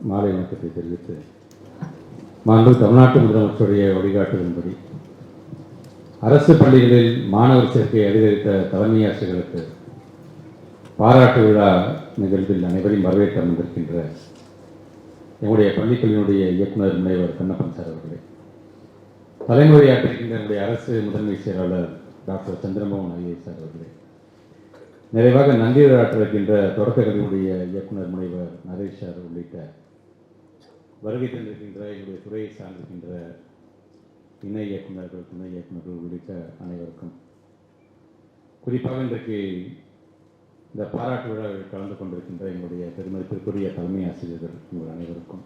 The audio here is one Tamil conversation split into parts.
மாலை வணக்கத்தை தெரிவித்து மாண்பு தமிழ்நாட்டு முதலமைச்சருடைய வழிகாட்டுதலின்படி அரசு பள்ளிகளில் மாணவர் சேர்க்கையை அதிகரித்த தலைமை ஆசிரியர்களுக்கு பாராட்டு விழா நிகழ்வில் அனைவரையும் வரவேற்க அமர்ந்திருக்கின்ற எங்களுடைய பள்ளிக்கல்வியினுடைய இயக்குனர் முனைவர் கண்ணப்பன் சார் அவர்களே தலைமுறையாற்றிருக்கின்ற என்னுடைய அரசு முதன்மை செயலாளர் டாக்டர் சந்திரமோகன் ஐஏஎஸ் சார் அவர்களே நிறைவாக நன்றியுரையாற்றிருக்கின்ற தொடக்க கல்வியுடைய இயக்குனர் முனைவர் நரேஷ் சார் உள்ளிட்ட வருகை தந்திருக்கின்ற எங்களுடைய துறையை சார்ந்திருக்கின்ற இணை இயக்குநர்கள் துணை இயக்குநர்கள் உள்ளிட்ட அனைவருக்கும் குறிப்பாக இன்றைக்கு இந்த பாராட்டு விழாவில் கலந்து கொண்டிருக்கின்ற எங்களுடைய பெருமதிப்பிற்குரிய தலைமை ஆசிரியர்கள் உங்கள் அனைவருக்கும்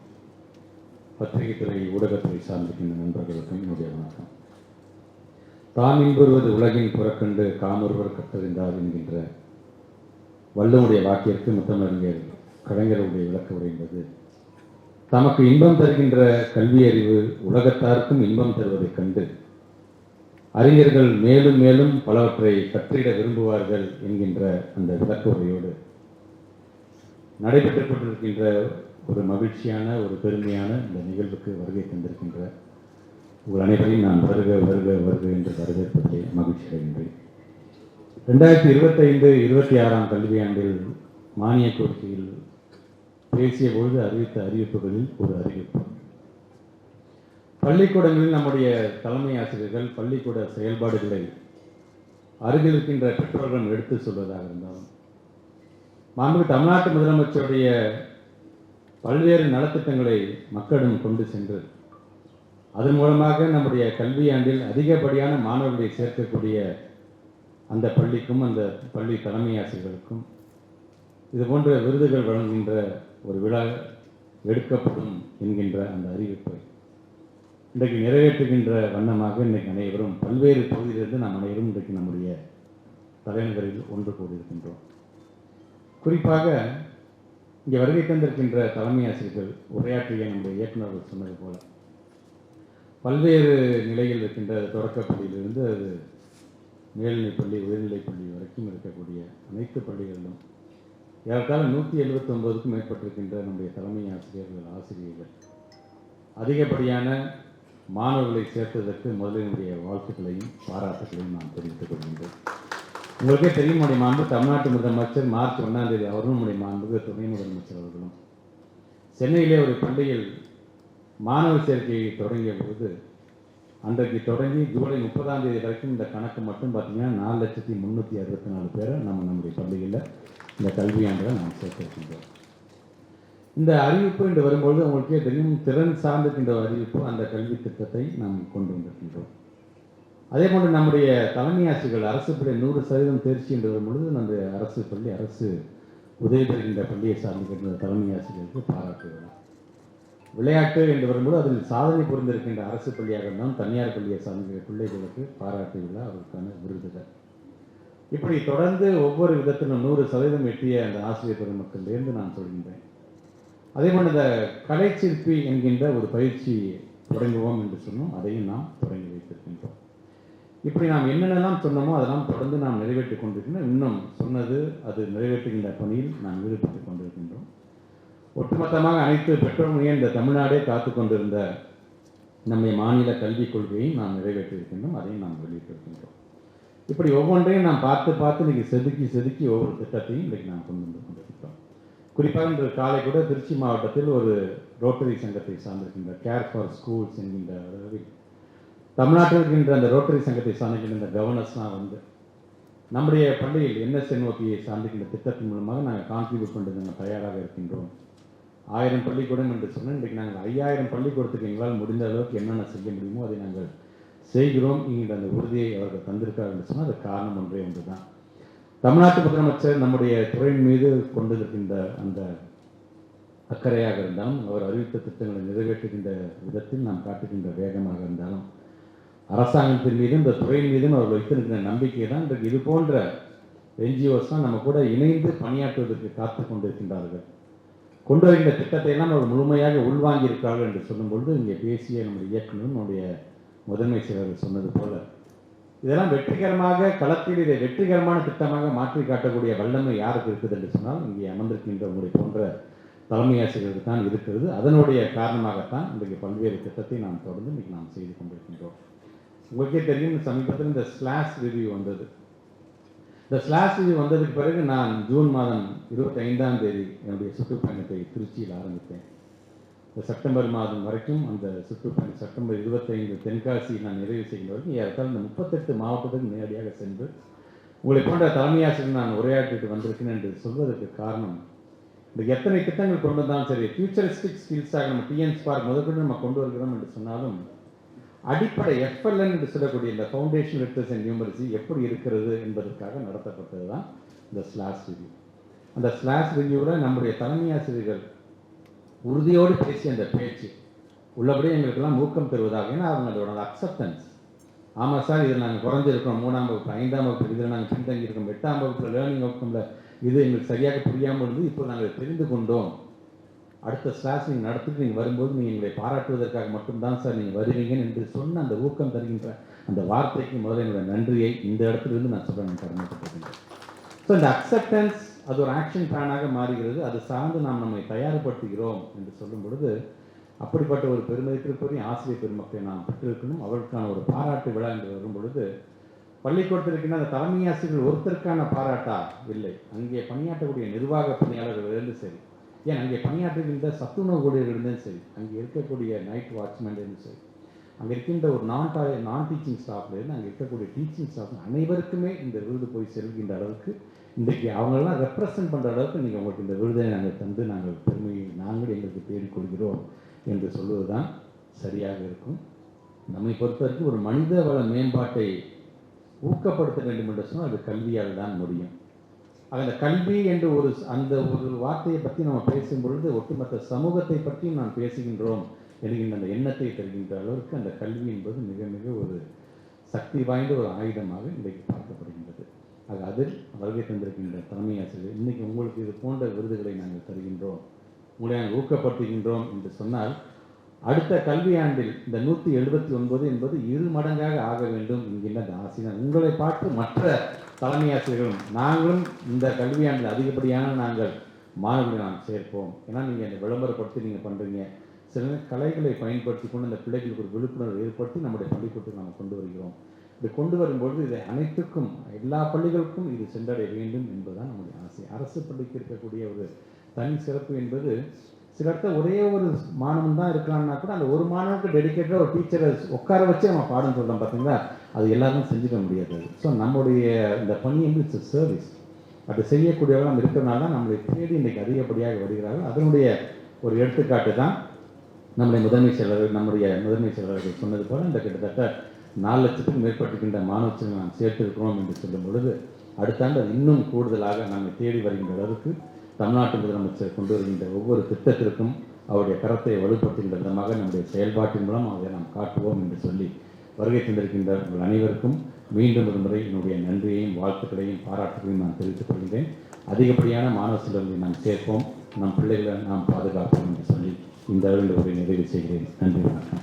பத்திரிகை துறை ஊடகத்துறை சார்ந்திருக்கின்ற நண்பர்களுக்கும் என்னுடைய வணக்கம். தாம் இன்புறுவது உலகின் புறக்கண்டு காமொருவர் கற்றறிந்தார் என்கின்ற வள்ளுவனுடைய வாக்கிற்கு முத்தமிழறிஞர் கலைஞருடைய விளக்க உரை என்பது. தமக்கு இன்பம் தருகின்ற கல்வி அறிவு உலகத்தாருக்கும் இன்பம் தருவதைக் கண்டு அறிஞர்கள் மேலும் மேலும் பலவற்றை கற்றிட விரும்புவார்கள் என்கின்ற அந்த விளக்க உரையோடு நடைபெற்றுக் கொண்டிருக்கின்ற ஒரு மகிழ்ச்சியான ஒரு பெருமையான இந்த நிகழ்வுக்கு வருகை தந்திருக்கின்ற உங்கள் அனைவரையும் நான் வருக வருக வருக என்று வரவேற்பதிலே மகிழ்ச்சி அடைகின்றேன் ரெண்டாயிரத்தி இருபத்தைந்து இருபத்தி ஆறாம் கல்வியாண்டில் மானிய கோரிக்கையில் பேசிய பொழுது அறிவித்த அறிவிப்புகளில் ஒரு அறிவிப்பு. பள்ளிக்கூடங்களில் நம்முடைய தலைமை ஆசிரியர்கள் பள்ளிக்கூட செயல்பாடுகளை அருகில் இருக்கின்ற பெற்றோர்கள் எடுத்து சொல்வதாக இருந்தாலும் மாண்பு தமிழ்நாட்டு முதலமைச்சருடைய பல்வேறு நலத்திட்டங்களை மக்களிடம் கொண்டு சென்று அதன் மூலமாக நம்முடைய கல்வியாண்டில் அதிகப்படியான மாணவர்களை சேர்க்கக்கூடிய அந்த பள்ளிக்கும் அந்த பள்ளி தலைமை ஆசிரியர்களுக்கும் இது போன்ற விருதுகள் வழங்குகின்ற ஒரு விழா எடுக்கப்படும் என்கின்ற அந்த அறிவிப்பை இன்றைக்கு நிறைவேற்றுகின்ற வண்ணமாக இன்றைக்கு அனைவரும் பல்வேறு பகுதியிலிருந்து நாம் அனைவரும் இன்றைக்கு நம்முடைய தலைநகரில் ஒன்று கூடியிருக்கின்றோம். குறிப்பாக இங்கே வருகை தந்திருக்கின்ற தலைமை ஆசிரியர்கள் உரையாற்றிய நம்முடைய இயக்குநர்கள் சொன்னது போல பல்வேறு நிலையில் இருக்கின்ற தொடக்கப்பள்ளியிலிருந்து அது மேல்நிலைப்பள்ளி உயர்நிலைப்பள்ளி வரைக்கும் இருக்கக்கூடிய அனைத்து பள்ளிகளிலும் ஏறத்தாழ நூற்றி எழுபத்தொம்போதுக்கும் மேற்பட்டிருக்கின்ற நம்முடைய தலைமை ஆசிரியர்கள் ஆசிரியர்கள் அதிகப்படியான மாணவர்களை சேர்த்ததற்கு முதலினுடைய வாழ்த்துக்களையும் பாராட்டுகளையும் நான் தெரிவித்துக் கொள்கின்றேன். உங்களுக்கே தெரியும் நம்முடைய மாண்பு தமிழ்நாட்டு முதலமைச்சர் மார்ச் ஒன்றாம் தேதி அவரும் நம்முடைய மாண்புக்கு துணை முதலமைச்சர் அவர்களும். சென்னையிலே ஒரு பள்ளியில் மாணவர் சேர்க்கையை தொடங்கிய போது அன்றைக்கு தொடங்கி ஜூலை முப்பதாம் தேதி வரைக்கும் இந்த கணக்கு மட்டும் பார்த்தீங்கன்னா நாலு லட்சத்தி முந்நூற்றி அறுபத்தி நாலு பேரை நம்ம நம்முடைய பள்ளிகளில் இந்த கல்வியாண்டில் நாம் சேர்த்துருக்கின்றோம். இந்த அறிவிப்பு என்று வரும்பொழுது உங்களுக்கே தெரியும் திறன் சார்ந்திருக்கின்ற அறிவிப்பு அந்த கல்வி திட்டத்தை நாம் கொண்டு வந்திருக்கின்றோம். அதே போன்று நம்முடைய தலைமை ஆசிரியர்கள் அரசு பள்ளி நூறு சதவீதம் தேர்ச்சி என்று வரும்பொழுது நம்முடைய அரசு பள்ளி அரசு உதவி பெறுகின்ற பள்ளியை சார்ந்திருக்கின்ற தலைமை ஆசிரியர்களுக்கு பாராட்டுகிறோம். விளையாட்டு என்று வரும்போது அதில் சாதனை புரிந்திருக்கின்ற அரசு பள்ளியாக இருந்தாலும் தனியார் பள்ளியை சார்ந்த பிள்ளைகளுக்கு பாராட்டு விழா அவருக்கான விருதுகள். இப்படி தொடர்ந்து ஒவ்வொரு விதத்திலும் நூறு சதவீதம் எட்டிய அந்த ஆசிரியர் பெருமக்களிலிருந்து நான் சொல்கின்றேன். அதே போல் இந்த கலைச்சிற்பி என்கின்ற ஒரு பயிற்சி தொடங்குவோம் என்று சொன்னோம். அதையும் நாம் தொடங்கி வைத்திருக்கின்றோம். இப்படி நாம் என்னென்னலாம் சொன்னோமோ அதெல்லாம் தொடர்ந்து நாம் நிறைவேற்றி கொண்டிருக்கின்றோம். இன்னும் சொன்னது அது நிறைவேற்றுகின்ற பணியில் நாம் ஈடுபட்டு கொண்டிருக்கின்றோம். ஒட்டுமொத்தமாக அனைத்து பெற்றோர்களையும் இந்த தமிழ்நாடே காத்து கொண்டிருந்த நம்முடைய மாநில கல்விக் கொள்கையை நாம் நிறைவேற்றியிருக்கின்றோம் அதையும் நாம் வெளியிட்டிருக்கின்றோம் இப்படி ஒவ்வொன்றையும் நாம் பார்த்து பார்த்து இன்றைக்கி செதுக்கி செதுக்கி ஒவ்வொரு திட்டத்தையும் இன்றைக்கு நாம் கொண்டு வந்து கொண்டிருக்கிறோம். குறிப்பாக இன்று காலை கூட திருச்சி மாவட்டத்தில் ஒரு ரோட்டரி சங்கத்தை சார்ந்திருக்கின்ற கேர் ஃபார் ஸ்கூல்ஸ் என்கின்ற அளவில் தமிழ்நாட்டில் இருக்கின்ற அந்த ரோட்டரி சங்கத்தை சார்ந்திருக்கின்ற இந்த கவர்னர்ஸ்லாம் வந்து நம்முடைய பள்ளியில் என்எஸ்என்ஓபியை சார்ந்திருக்கின்ற திட்டத்தின் மூலமாக நாங்கள் கான்ட்ரிபியூட் பண்ணுறது நாங்கள் தயாராக இருக்கின்றோம். ஆயிரம் பள்ளிக்கூடம் என்று சொன்னால் இன்றைக்கு நாங்கள் ஐயாயிரம் பள்ளிக்கூடத்துக்கு எங்களால் முடிந்த அளவுக்கு என்னென்ன செய்ய முடியுமோ அதை நாங்கள் செய்கிறோம். என்கிற அந்த உறுதியை அவர்கள் தந்திருக்கார் என்று சொன்னால் அது காரணம் ஒன்றே ஒன்று தான் தமிழ்நாட்டு முதலமைச்சர் நம்முடைய துறையின் மீது கொண்டிருக்கின்ற அந்த அக்கறையாக இருந்தாலும் அவர் அறிவித்த திட்டங்களை நிறைவேற்றுகின்ற விதத்தில் நாம் காட்டுகின்ற வேகமாக இருந்தாலும் அரசாங்கத்தின் மீதும் இந்த துறையின் மீதும் அவர் வைத்திருக்கிற நம்பிக்கை தான் இன்றைக்கு இது போன்ற என்ஜிஓஸ் தான் நம்ம கூட இணைந்து பணியாற்றுவதற்கு காத்து கொண்டிருக்கின்றார்கள். கொண்டு வருகின்ற திட்டத்தை எல்லாம் அவர் முழுமையாக உள்வாங்கி இருக்கிறார்கள் என்று சொல்லும்பொழுது இங்கே பேசிய நம்முடைய இயக்குநர் நம்முடைய முதன்மை செயலர் சொன்னது போல. இதெல்லாம் வெற்றிகரமாக களத்தில் இதை வெற்றிகரமான திட்டமாக மாற்றி காட்டக்கூடிய வல்லமை யாருக்கு இருக்குது என்று சொன்னால் இங்கே அமர்ந்திருக்கின்ற உங்களை போன்ற தலைமை ஆசிரியருக்கு தான் இருக்கிறது. அதனுடைய காரணமாகத்தான் இன்றைக்கு பல்வேறு திட்டத்தை நாம் தொடர்ந்து இன்றைக்கி நாம் செய்து கொண்டிருக்கின்றோம். உங்களுக்கே தெரியும் சமீபத்தில் இந்த ஸ்லாஷ் ரிவ்யூ வந்தது. இந்த ஸ்லாஷ் இது வந்ததுக்கு பிறகு நான் ஜூன் மாதம் இருபத்தி ஐந்தாம் தேதி என்னுடைய சுற்றுப்பயணத்தை திருச்சியில் ஆரம்பித்தேன். இந்த செப்டம்பர் மாதம் வரைக்கும் அந்த சுற்றுப்பயணம் செப்டம்பர் இருபத்தைந்து தென்காசி நான் நிறைவு செய்யும் வரைக்கும் ஏறத்தால் இந்த முப்பத்தெட்டு மாவட்டத்துக்கு நேரடியாக சென்று உங்களை போன்ற தலைமை ஆசிரியர் நான் உரையாற்றிட்டு வந்திருக்கேன் என்று சொல்வதற்கு காரணம் இந்த எத்தனை திட்டங்கள் கொண்டு தான் சரி ஃபியூச்சரிஸ்டிக் ஸ்கில்ஸாக நம்ம டிஎன் ஸ்பார்க் முதற்கொண்டு நம்ம கொண்டு வருகிறோம் என்று சொன்னாலும் அடிப்படை எஃப்எல்என் என்று சொல்லக்கூடிய இந்த ஃபவுண்டேஷன் லிட்ரஸ் அண்ட் நியூமரிசி எப்படி இருக்கிறது என்பதற்காக நடத்தப்பட்டது தான் இந்த ஸ்லாஸ் ரிவ்யூ அந்த ஸ்லாஷ் ரிவ்யூவில் நம்முடைய தலைமை ஆசிரியர்கள் உறுதியோடு பேசிய அந்த பேச்சு உள்ளபடியே எங்களுக்கெல்லாம் ஊக்கம் தருவதாக ஏன்னா அவங்களோட அக்செப்டன்ஸ் ஆமாம் சார் இதில் நாங்கள் குறைஞ்சிருக்கோம். மூணாம் வகுப்பு ஐந்தாம் வகுப்பு இதில் நாங்கள் பின்தங்கியிருக்கோம். எட்டாம் வகுப்பில் லேர்னிங் அவுட்கமில் இது எங்களுக்கு சரியாக புரியாமல் இருந்து இப்போ நாங்கள் தெரிந்து கொண்டோம். அடுத்த ஸ்லாஸ் நீங்கள் நடத்திட்டு நீங்கள் வரும்போது நீங்கள் எங்களை பாராட்டுவதற்காக மட்டும்தான் சார் நீங்கள் வருவீங்க என்று சொன்ன அந்த ஊக்கம் தருகின்ற அந்த வார்த்தைக்கு முதல்ல என்னோட நன்றியை இந்த இடத்துலேருந்து நான் சொல்ல நான் கடமைப்பட்டிருக்கின்றேன் ஸோ இந்த அக்செப்டன்ஸ் அது ஒரு ஆக்ஷன் பிளானாக மாறுகிறது. அது சார்ந்து நாம் நம்மை தயார்படுத்துகிறோம் என்று சொல்லும் பொழுது அப்படிப்பட்ட ஒரு பெருமதிப்பிற்குரிய ஆசிரியர் பெருமக்களை நாம் பெற்றிருக்கணும். அவர்களுக்கான ஒரு பாராட்டு விழா என்று வரும் பொழுது பள்ளிக்கூடத்தில் இருக்கின்ற அந்த தலைமை ஆசிரியர்கள் ஒருத்தருக்கான பாராட்டா? இல்லை. அங்கே பணியாற்றக்கூடிய நிர்வாக பணியாளர்களிலிருந்து சரி. ஏன் அங்கே பணியாற்றுகின்ற சத்துணவு ஊழியர்களிருந்தும் சரி அங்கே இருக்கக்கூடிய நைட் வாட்ச்மேன் இருந்தும் சரி அங்கே இருக்கின்ற ஒரு நான் நான் டீச்சிங் ஸ்டாஃப்லேருந்து அங்கே இருக்கக்கூடிய டீச்சிங் ஸ்டாஃப் அனைவருக்குமே இந்த விருது போய் செல்கின்ற அளவுக்கு இன்றைக்கு அவங்களெல்லாம் ரெப்ரசன்ட் பண்ணுற அளவுக்கு நீங்கள் உங்களுக்கு இந்த விருதை நாங்கள் தந்து நாங்கள் பெருமையை நாங்கள் எங்களுக்கு தேடிக்கொள்கிறோம் என்று சொல்வது தான் சரியாக இருக்கும். நம்மை பொறுத்தவரைக்கும் ஒரு மனித வள மேம்பாட்டை ஊக்கப்படுத்த வேண்டும் என்று சொன்னால் அது கல்வியால் தான் முடியும். அதில் அந்த கல்வி என்று ஒரு அந்த ஒரு வார்த்தையை பற்றி நம்ம பேசும் பொழுது ஒட்டுமொத்த சமூகத்தை பற்றியும் நாம் பேசுகின்றோம். என்கின்ற அந்த எண்ணத்தை தருகின்ற அளவுக்கு அந்த கல்வி என்பது மிக மிக ஒரு சக்தி வாய்ந்த ஒரு ஆயுதமாக இன்றைக்கு பார்க்கப்படுகின்றது. ஆக அதில் வருகை தந்திருக்கின்ற தலைமை ஆசிரியர் இன்னைக்கு உங்களுக்கு இது போன்ற விருதுகளை நாங்கள் தருகின்றோம் உங்களை நாங்கள் ஊக்கப்படுத்துகின்றோம் என்று சொன்னால் அடுத்த கல்வியாண்டில் இந்த நூற்றி எழுபத்தி ஒன்பது என்பது இரு மடங்காக ஆக வேண்டும் என்கின்ற அந்த ஆசிரியர் உங்களை பார்த்து மற்ற தலைமை ஆசிரியர்களும் நாங்களும் இந்த கல்வியாண்டில் அதிகப்படியான நாங்கள் மாணவர்களை நாம் சேர்ப்போம். ஏன்னா நீங்கள் அந்த விளம்பரப்படுத்தி நீங்கள் பண்ணுறீங்க சில கலைகளை பயன்படுத்தி கொண்டு அந்த பிள்ளைகளுக்கு ஒரு விழிப்புணர்வு ஏற்படுத்தி நம்முடைய பள்ளிக்கூடத்துக்கு நாம் கொண்டு வருகிறோம். இது கொண்டு வரும்பொழுது இதை அனைத்துக்கும் எல்லா பள்ளிகளுக்கும் இது சென்றடைய வேண்டும் என்பதுதான் நம்முடைய ஆசை. அரசு பள்ளிக்கு இருக்கக்கூடிய ஒரு தனி சிறப்பு என்பது சில இடத்துல ஒரே ஒரு மாணவன் தான் இருக்கலாம்னா கூட அந்த ஒரு மாணவனுக்கு டெடிக்கேட்டாக ஒரு டீச்சரை உட்கார வச்சு நம்ம பாடம் சொல்கிறோம் பார்த்தீங்களா அது எல்லாரும் செஞ்சுக்க முடியாது. ஸோ நம்முடைய இந்த பணி வந்து இட்ஸ் சர்வீஸ் அது செய்யக்கூடியவர்கள் நம்ம இருக்கிறனால தான் நம்மளை தேடி இன்றைக்கி அதிகப்படியாக வருகிறார்கள். அதனுடைய ஒரு எடுத்துக்காட்டு தான் நம்முடைய முதன்மை செயலர் நம்முடைய முதன்மை செயலர்கள் சொன்னது போல் இந்த கிட்டத்தட்ட நாலு லட்சத்துக்கும் மேற்பட்டிருக்கின்ற மாணவர்களை நாம் சேர்த்திருக்கிறோம் என்று சொல்லும் பொழுது அடுத்த ஆண்டு அது இன்னும் கூடுதலாக நாங்கள் தேடி வருகின்ற அளவுக்கு தமிழ்நாட்டு முதலமைச்சர் கொண்டு வருகின்ற ஒவ்வொரு திட்டத்திற்கும் அவருடைய கரத்தை வலுப்படுத்துகின்ற விதமாக நம்முடைய செயல்பாட்டின் மூலம் அதை நாம் காட்டுவோம் என்று சொல்லி வருகை தந்திருக்கின்ற உங்கள் அனைவருக்கும் மீண்டும் ஒரு முறை என்னுடைய நன்றியையும் வாழ்த்துக்களையும் பாராட்டுகளையும் நான் தெரிவித்துக் கொள்கிறேன் அதிகப்படியான மாணவ செல்வங்களை நாம் சேர்ப்போம். நம் பிள்ளைகளை நாம் பாதுகாப்போம் என்று சொல்லி இந்த அளவில் உரை நிறைவு செய்கிறேன். நன்றி வணக்கம்.